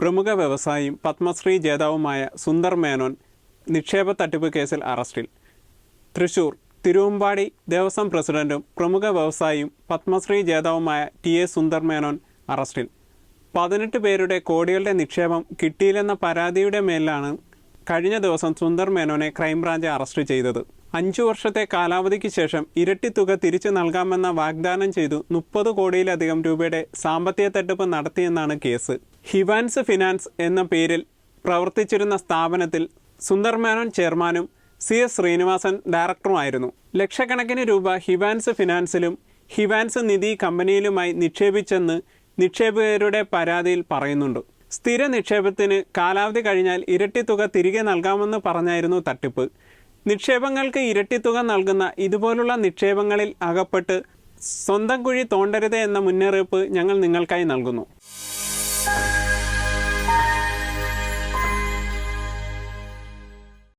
പ്രമുഖ വ്യവസായിയും പത്മശ്രീ ജേതാവുമായ സുന്ദർ മേനോൻ നിക്ഷേപ തട്ടിപ്പ് കേസിൽ അറസ്റ്റിൽ. തൃശൂർ തിരുവമ്പാടി ദേവസ്വം പ്രസിഡന്റും പ്രമുഖ വ്യവസായിയും പത്മശ്രീ ജേതാവുമായ ടി എ സുന്ദർ മേനോൻ അറസ്റ്റിൽ. പതിനെട്ട് പേരുടെ കോടികളുടെ നിക്ഷേപം കിട്ടിയില്ലെന്ന പരാതിയുടെ മേലാണ് കഴിഞ്ഞ ദിവസം സുന്ദർ മേനോനെ ക്രൈംബ്രാഞ്ച് അറസ്റ്റ് ചെയ്തത്. അഞ്ചു വർഷത്തെ കാലാവധിക്ക് ശേഷം ഇരട്ടി തുക തിരിച്ചു നൽകാമെന്ന വാഗ്ദാനം ചെയ്തു മുപ്പത് കോടിയിലധികം രൂപയുടെ സാമ്പത്തിക തട്ടിപ്പ് നടത്തിയെന്നാണ് കേസ്. ഹിവാൻസ് ഫിനാൻസ് എന്ന പേരിൽ പ്രവർത്തിച്ചിരുന്ന സ്ഥാപനത്തിൽ സുന്ദർ മേനോൻ ചെയർമാനും സി എസ് ശ്രീനിവാസൻ ഡയറക്ടറുമായിരുന്നു. ലക്ഷക്കണക്കിന് രൂപ ഹിവാൻസ് ഫിനാൻസിലും ഹിവാൻസ് നിധി കമ്പനിയിലുമായി നിക്ഷേപിച്ചെന്ന് നിക്ഷേപകരുടെ പരാതിയിൽ പറയുന്നുണ്ട്. സ്ഥിര നിക്ഷേപത്തിന് കാലാവധി കഴിഞ്ഞാൽ ഇരട്ടി തുക തിരികെ നൽകാമെന്ന് പറഞ്ഞായിരുന്നു തട്ടിപ്പ്. നിക്ഷേപങ്ങൾക്ക് ഇരട്ടി തുക നൽകുന്ന ഇതുപോലുള്ള നിക്ഷേപങ്ങളിൽ അകപ്പെട്ട് സ്വന്തം കുഴി തോണ്ടരുത് എന്ന മുന്നറിയിപ്പ് ഞങ്ങൾ നിങ്ങൾക്കായി നൽകുന്നു.